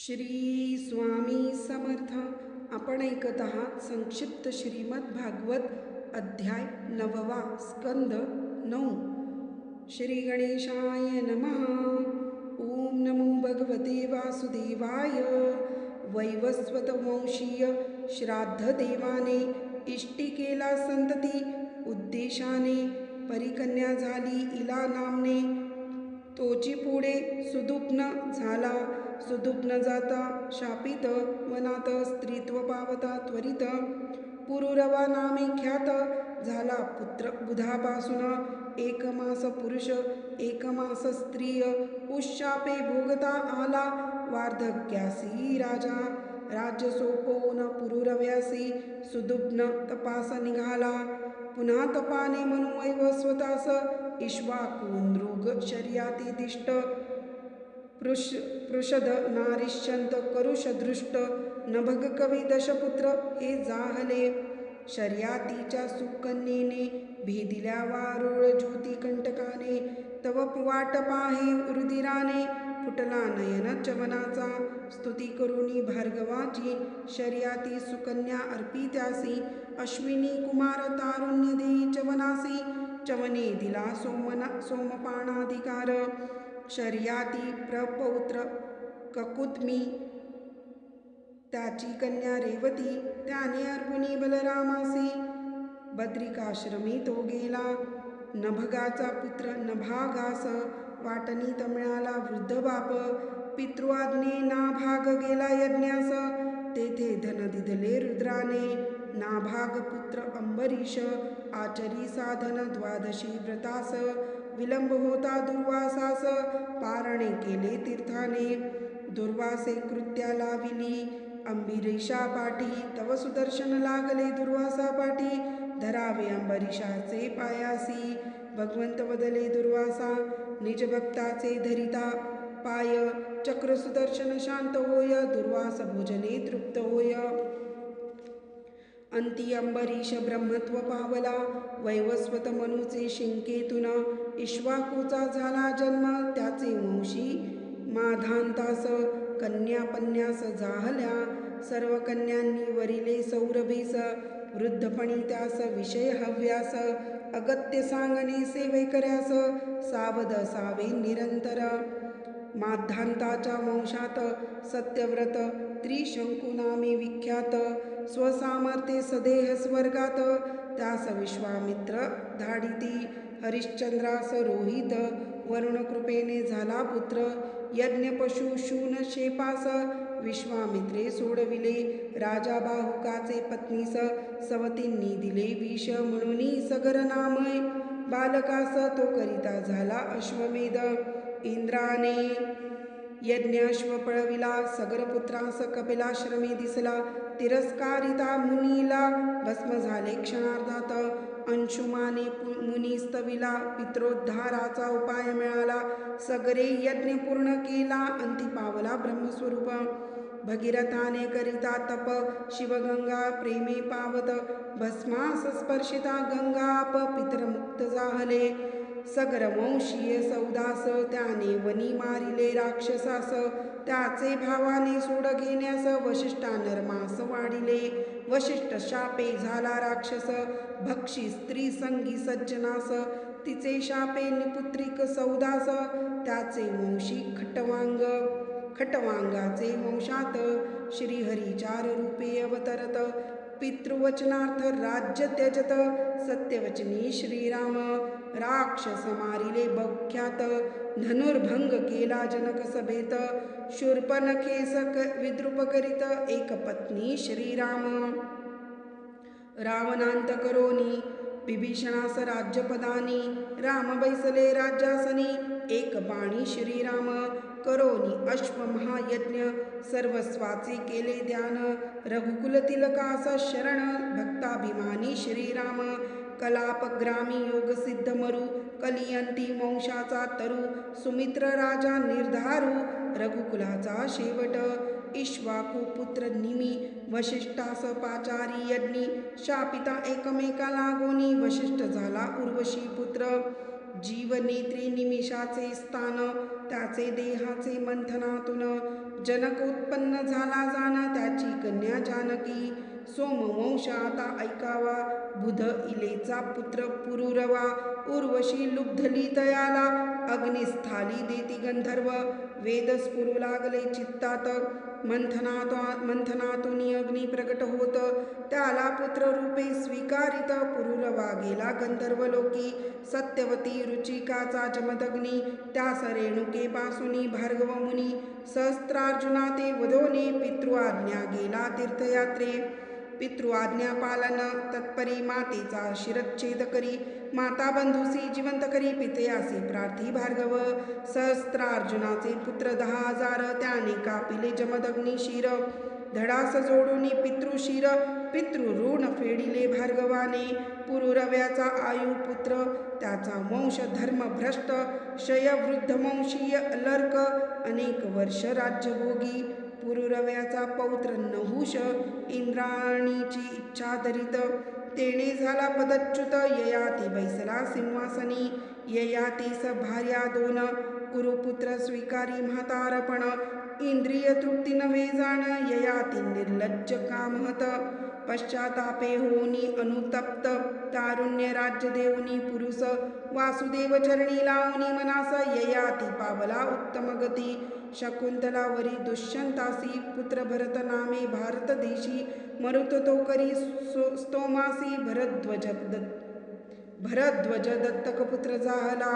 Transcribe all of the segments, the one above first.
श्री स्वामी समर्थ. आपण ऐकत आहात संक्षिप्त श्रीमद भागवत अध्याय नववा स्कंद नऊ. श्री गणेशाय नमः. ओम नमो भगवते वासुदेवाय. वैवस्वतवंशीय श्राद्ध देवाने इष्टिकेला संतती उद्देशाने परिकन्या झाली इला नामने. तोची पुढे सुदुग्न झाला. सुदुग्न जाता शापित वनात स्त्रीत्व पावता त्वरित. पुरुरवा नामे ख्यात झाला पुत्र बुधापासून. एक मास पुरुष एक मास स्त्रिय उशापे भोगता आला वार्धक्यासी राजा. राज्य सोपवून पुरुरव्यासी सुदुग्न तपास निघाला. पुन्हा तपाने मनुवैव स्वतास इश्वाकूनृग शर्याती दिष्ट. पृष पृषद नारिश्यंत करुष दृष्ट नभग कवी दशपुत्र हे जाहले शर्यातीच्या सुकन्येने भेदिल्या वारुळ ज्योती कंटकाने तव वाट पाहे रुदिराने फुटला नयन चवनाचा स्तुती करुणी भार्गवाची शर्याती सुकन्या अर्पित्यासी अश्विनी कुमार तारुण्य देई चवनासी चवने दिला सोमना सोमपाणाधिकार शर्याती प्रपौत्र ककुत्मी त्याची कन्या रेवती त्याने अर्जुनी बलरामासी बद्रिकाश्रमी तो गेला नभगाचा पुत्र नभागास वाटणी तमिळाला वृद्ध बाप पितृआज्ञे नाभाग गेला यज्ञास तेथे धन दिदले रुद्राने नाभाग पुत्र अंबरीश आचरी साधन द्वादशी व्रतास विलंब होता दुर्वासास. पारणे केले तीर्थाने. दुर्वासे कृत्या लाविली. अंबिरीषा पाठी. तव सुदर्शन लागले दुर्वासा पाठी. धरावे अंबरीषाचे पायासी. भगवंत बदले दुर्वासा निज भक्ताचे धरिता. पाय चक्र सुदर्शन शांत होय. दुर्वास भोजने तृप्त होय. अंती अंबरीश ब्रह्मत्व पावला. वैवस्वत मनुचे शिंकेतून. इश्वाकूचा झाला जन्म त्याचे वंशी माधांतास कन्यापन्यास जाहल्या सर्व कन्यांनी वरिले सौरभीस वृद्धपणी त्यास विषय हव्यास. अगत्य सांगणे सेवे कर्यास सावध सावे निरंतर. माधांताच्या वंशात सत्यव्रत त्रिशंकुनामे विख्यात. स्वसामर्थ्ये सदेह स्वर्गात त्यास विश्वामित्र धाडिती. हरिश्चंद्रास रोहित वरुणकृपेने झाला पुत्र यज्ञ पशु शून शेपास विश्वामित्रे सोडविले राजा बाहुकाचे पत्नीस सवतींनी दिले विष म्हणून सगरनामय बालकास तो करिता झाला अश्वमेध. इंद्राने यज्ञाश्व पळविला सगरपुत्रास कपिलाश्रमी दिसला तिरस्कारिता मुनीला भस्म झाले क्षणार्धात. अंशुमाने मुनिस्तविला पित्रोद्धाराचा उपाय मिळाला. सगरे यज्ञ पूर्ण केला. अंती पावला ब्रह्मस्वरूप. भगीरथाने करिता तप. शिवगंगा प्रेमे पावत. भस्मास स्पर्शिता गंगाप पितरमुक्त जाहले. सगरवंशीय सौदास. त्याने वनी मारिले राक्षसास. त्याचे भावाने सोड घेण्यास वशिष्ठा नरमास वाढिले. वशिष्ठ शापे झाला राक्षस भक्षी स्त्री संगी सज्जनास तिचे शापे निपुत्रिक सौदास त्याचे वंशी खटवांग खटवांगाचे वंशात श्रीहरिचार रूपे अवतरत पितृवचनार्थ राज्य त्यजत सत्यवचनी श्रीराम राक्षस मारिले बख्यात धनुर्भंग केला जनक सभेत शूर्पनखेस विद्रुप करीत एक पत्नी श्रीराम। रावणांत करोनी विभीषणास राज्यपदानी राम बैसले राज्यासनी एक बाणी श्रीराम। करोनी अश्व महायज्ञ सर्वस्वाचे केले ध्यान रघुकुल तिलकास शरण भक्ताभिमानी श्रीराम। कलापग्रामी योग सिद्ध मरु कलियंती वंशाचा तरु सुमित्र राजा निर्धारू रघुकुलाचा शेवट इश्वाकू पुत्र निमी वशिष्ठास पाचारी यज्ञी शापिता एकमेका लागोनी वशिष्ठ झाला उर्वशी पुत्र जीवनेत्री निमिषाचे स्थान त्याचे देहाचे मंथनातून जनक उत्पन्न झाला जाण त्याची कन्या जानकी सोमवंश आता ऐकावा बुध इलेचा पुत्र पुरुरवा उर्वशी लुब्धली तयाला अग्निस्थाली देती गंधर्व वेद स्फुरू लागले चित्तात मंथनात मंथनातून अग्नी प्रकट होत त्याला पुत्र रूपे स्वीकारित पुरुरवा गेला गंधर्व लोकी सत्यवती रुचिकाचा चमदग्नी त्यास रेणुके पासुनी भार्गव मुनी सहस्त्रार्जुना ते वधोने पितृआज्ञा गेला तीर्थयात्रे. पितृआज्ञा पालन तत्परी मातेचा शिरच्छेद करी माता बंधुसी जिवंत करी पितयासी प्रार्थी भार्गव सहस्त्रार्जुनाचे पुत्र दहा हजार त्याने कापिले जमदग्नी शिर धडास जोडून पितृशिर पितृऋण फेडिले भार्गवाने पुरुरव्याचा आयु पुत्र त्याचा वंश धर्म भ्रष्ट शयवृद्ध वंशीय अलर्क अनेक वर्ष राज्यभोगी पुरुरव्याचा पौत्र नहुष इंद्राणीची इच्छा धरित तेणे झाला पदच्युत. ययाती बैसला सिंहासनी. ययातीस भार्या दोन. कुरुपुत्र स्वीकारी म्हातारपण. इंद्रिय तृप्ती नव्हे जाण. ययाती निर्लज्ज कामहत पश्चातापे होनी अनुतप्त तारुण्य राज्य देऊनी पुरुष वासुदेव चरणी लावणी मनास ययाती पावला उत्तम गती शकुंतलावरी दुष्यंतासी पुत्र भरत नामे भारत देशी मरुत तो करी स्तोमासी भरद्वज दत्त भरद्वज दत्तक पुत्र झाला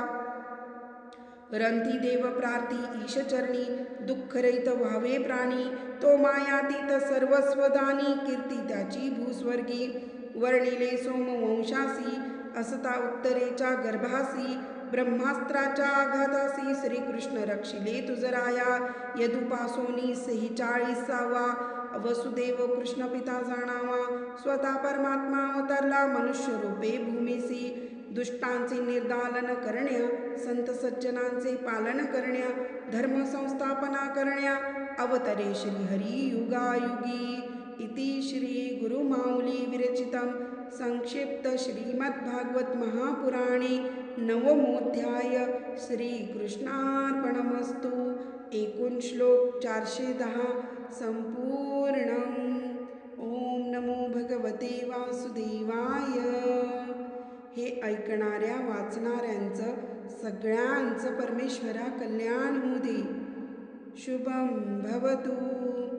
रंथीदेव प्रार्थी ईशचरणी दुःखरहित व्हावे प्राणी तो मायातीत सर्वस्वदानी कीर्ती त्याची भूस्वर्गी. वर्णिले सोमवंशासी असता उत्तरेच्या गर्भासी ब्रह्मास्त्राच्या आघातासी श्रीकृष्ण रक्षिले तुजराया. यदुपासोनी सेहेचाळीसावा वसुदेव कृष्ण पिता जाणावा. स्वतः परमात्मा अवतरला मनुष्य रूपे भूमीसी. दुष्टांचे निर्दालन करण्या संत सज्जनांचे पालन करण्या धर्म संस्थापना करण्या अवतरे श्री हरी युगायुगी इति श्री गुरुमाऊली विरचितं संक्षिप्त श्रीमद्भागवत महापुराणे नवमोध्याय श्रीकृष्णार्पणमस्तु. एकूण श्लोक चारशे दहा. संपूर्ण ओम नमो भगवते वासुदेवाय. हे ऐकणाऱ्या वाचणाऱ्यांचं सगळ्यांचं परमेश्वरा कल्याण होऊ दे. शुभम भवतू.